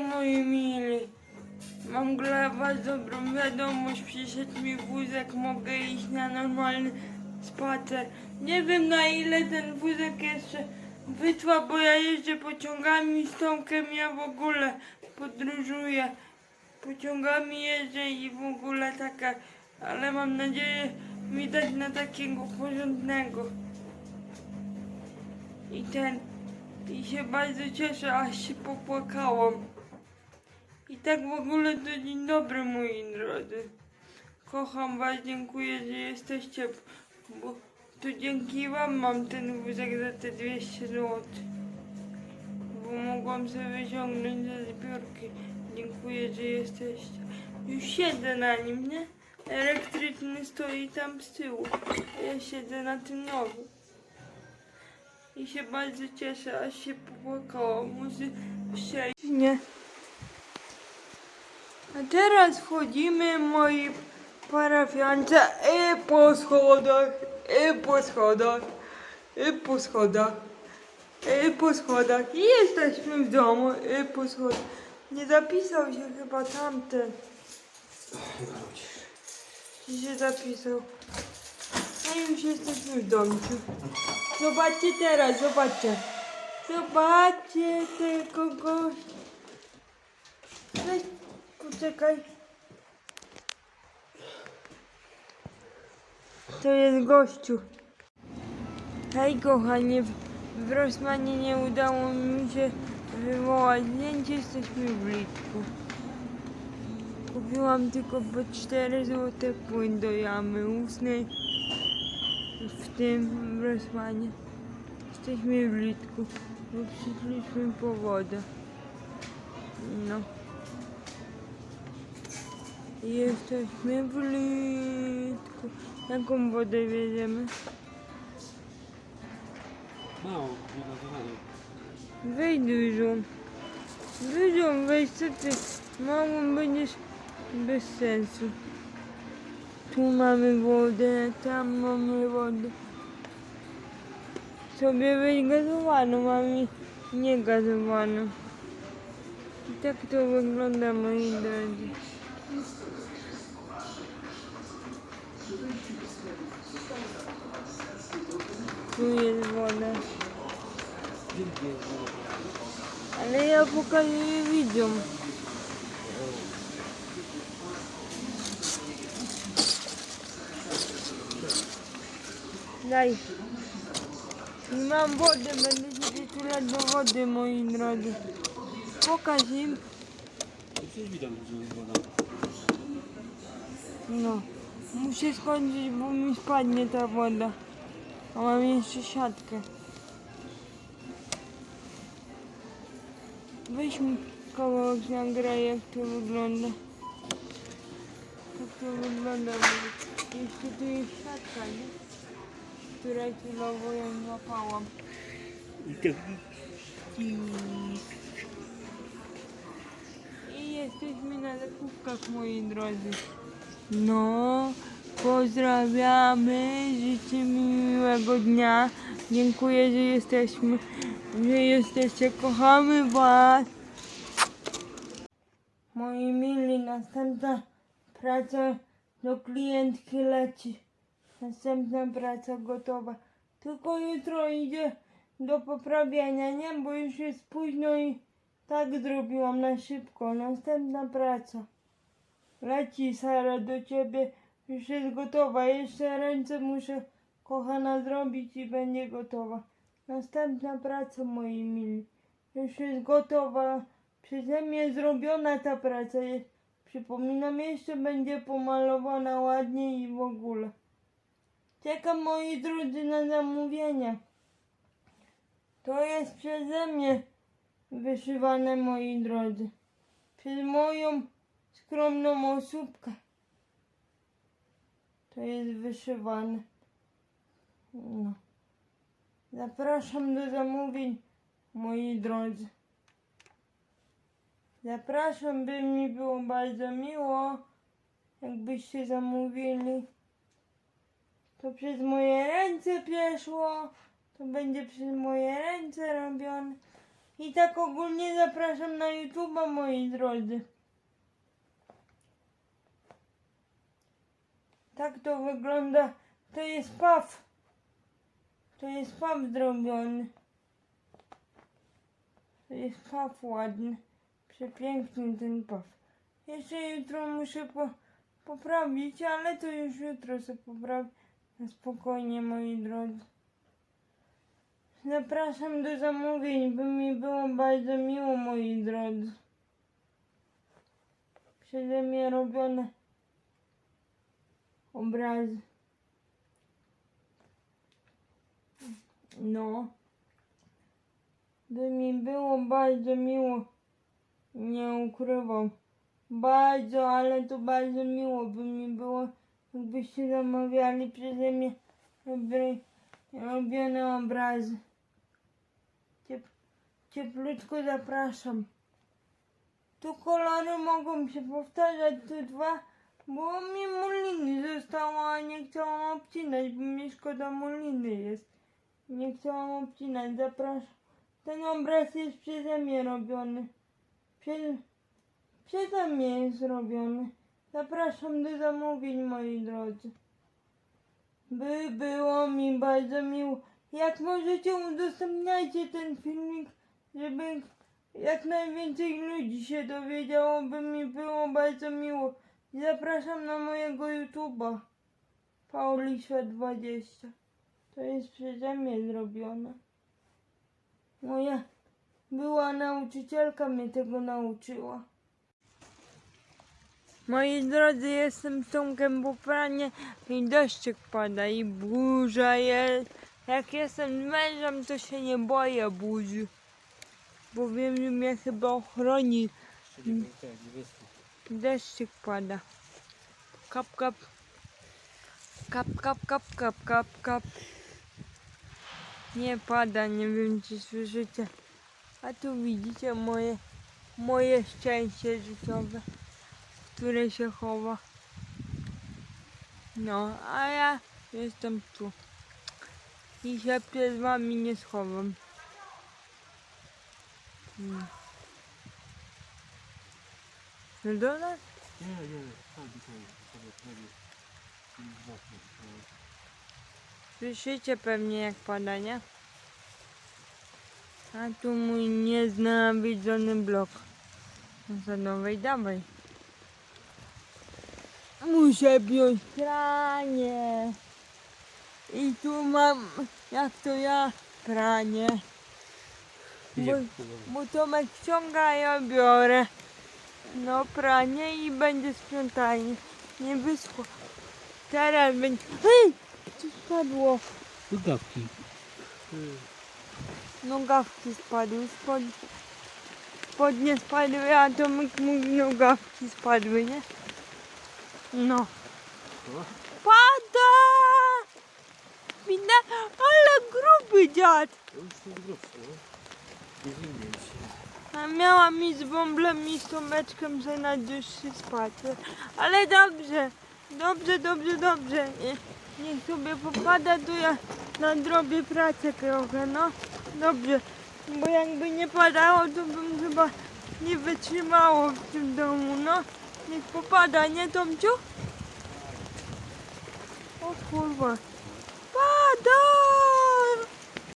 Moi mili, mam dla was dobrą wiadomość, przyszedł mi wózek, mogę iść na normalny spacer. Nie wiem na ile ten wózek jeszcze wytrwa, bo ja jeżdżę pociągami z Tomkiem, ja w ogóle podróżuję. Pociągami jeżdżę i w ogóle taka, ale mam nadzieję mi dać na takiego porządnego. I ten, i się bardzo cieszę, aż się popłakałam. Tak w ogóle to dzień dobry moi drodzy. Kocham was, dziękuję, że jesteście, bo to dzięki wam mam ten wózek za te 200 zł. Bo mogłam sobie wyciągnąć ze zbiórki. Dziękuję, że jesteście. Już siedzę na nim, nie? Elektryczny stoi tam z tyłu. Ja siedzę na tym nowym. I się bardzo cieszę, aż się popłakałam. Muszę przejść. Nie. A teraz wchodzimy moi parafiance i po schodach, i po schodach, i po schodach, i po schodach. I jesteśmy w domu, i po schodach. Nie zapisał się chyba tamten. Czy się zapisał? No już jesteśmy w domu. Zobaczcie teraz, zobaczcie. Zobaczcie tego gościa. Poczekaj. To jest gościu. Hej kochanie, w, Rosmanie nie udało mi się wywołać zdjęcie, jesteśmy w Litku. Kupiłam tylko po 4 zł płyn do jamy ustnej w tym Rosmanie. Jesteśmy w Litku, bo przyszliśmy po wodę. No. Jesteśmy w Litku. Jaką wodę wiedziemy? Mało, wygazowaną. Weź dużą. Dużą weź, co ty? Małą będziesz bez sensu. Tu mamy wodę, tam mamy wodę. Sobie weź gazowaną, mamy niegazowaną. I tak to wygląda, moi drodzy. Tu jest woda. Gdzie jest woda? Ale ja pokazuję widzom. Daj. Nie mam wody, będę się przytulać do wody, moi drodzy. Pokaż im. To że jest woda. No. Muszę skończyć, bo mi spadnie ta woda. A mam jeszcze siatkę. Weź mi kawałek nagraj, jak to wygląda. Jak to wygląda. Jeszcze tu jest siatka, nie? Której chwilowo ją złapałam. I tak. I jesteśmy na zakupkach, moi drodzy. No, pozdrawiamy, życzymy miłego dnia. Dziękuję, że jesteśmy, że jesteście, kochamy Was. Moi mili, następna praca do klientki leci. Następna praca gotowa. Tylko jutro idzie do poprawiania, nie? Bo już jest późno i tak zrobiłam na szybko. Następna praca. Leci Sara do ciebie. Już jest gotowa. Jeszcze ręce muszę kochana zrobić i będzie gotowa. Następna praca moi mili. Już jest gotowa. Przeze mnie zrobiona ta praca. Przypominam, jeszcze będzie pomalowana ładnie i w ogóle. Czekam moi drodzy na zamówienia. To jest przeze mnie wyszywane moi drodzy. Przez moją skromną osóbkę. To jest wyszywane. No. Zapraszam do zamówień, moi drodzy. Zapraszam, by mi było bardzo miło, jakbyście zamówili. To przez moje ręce przeszło, to będzie przez moje ręce robione. I tak ogólnie zapraszam na YouTube'a, moi drodzy. Tak to wygląda. To jest paw. To jest paw zrobiony. To jest paw ładny. Przepiękny ten paw. Jeszcze jutro muszę po, poprawić, ale to już jutro sobie poprawię. Na spokojnie, moi drodzy. Zapraszam do zamówień, by mi było bardzo miło, moi drodzy. Przeze mnie robione obrazy. No. By mi było bardzo miło. Nie ukrywam. Bardzo, ale to bardzo miło by mi było, jakbyście zamawiali przeze mnie robione obrazy. Ciep, cieplutko zapraszam. Tu kolory mogą się powtarzać, tu dwa, bo mi muliny zostało, a nie chciałam obcinać, bo mi szkoda muliny jest. Nie chciałam obcinać, zapraszam. Ten obraz jest przeze mnie robiony. Prze, przeze mnie jest robiony. Zapraszam do zamówień, moi drodzy. By było mi bardzo miło. Jak możecie, udostępniajcie ten filmik, żeby jak najwięcej ludzi się dowiedziało, by mi było bardzo miło. Zapraszam na mojego YouTube'a. Paulisza20. To jest przeze mnie zrobione. Moja była nauczycielka mnie tego nauczyła. Moi drodzy, jestem z Tomkiem po pranie i deszczyk pada i burza jest. Jak jestem z mężem, to się nie boję burzy. Bo wiem, że mnie chyba ochroni. Jeszcze Deszczyk pada. Kap, kap. Nie pada, nie wiem czy słyszycie. A tu widzicie moje, moje szczęście życiowe, które się chowa. No, a ja jestem tu. I się przed wami nie schowam. Hmm. No do nas? Nie, nie, chodź, chodź, sobie. Zobaczmy, Słyszycie pewnie jak pada, nie? A tu mój nieznawidzony blok. Zanowej, dawaj. Muszę wziąć pranie. I tu mam, jak to ja, pranie. Bo, bo Tomek ściąga, a ja biorę. No pranie i będzie sprzątanie. Nie wyschło. Teraz będzie... Hej! Co spadło? Dugawki. Nogawki spadły. Spod... Spodnie spadły, a Tomek mówi nogawki spadły, nie? No. Pada! Widać, ale gruby dziad. to już jest grubszy, no. Nie się. Miałam iść z bąblem i z Tomeczkiem sobie na dłuższy spacer. Ale dobrze, dobrze, dobrze, dobrze. Nie- Niech sobie popada, to ja nadrobię pracę trochę, no. Dobrze, bo jakby nie padało, to bym chyba nie wytrzymało w tym domu, no. Niech popada, nie Tomciu? O kurwa,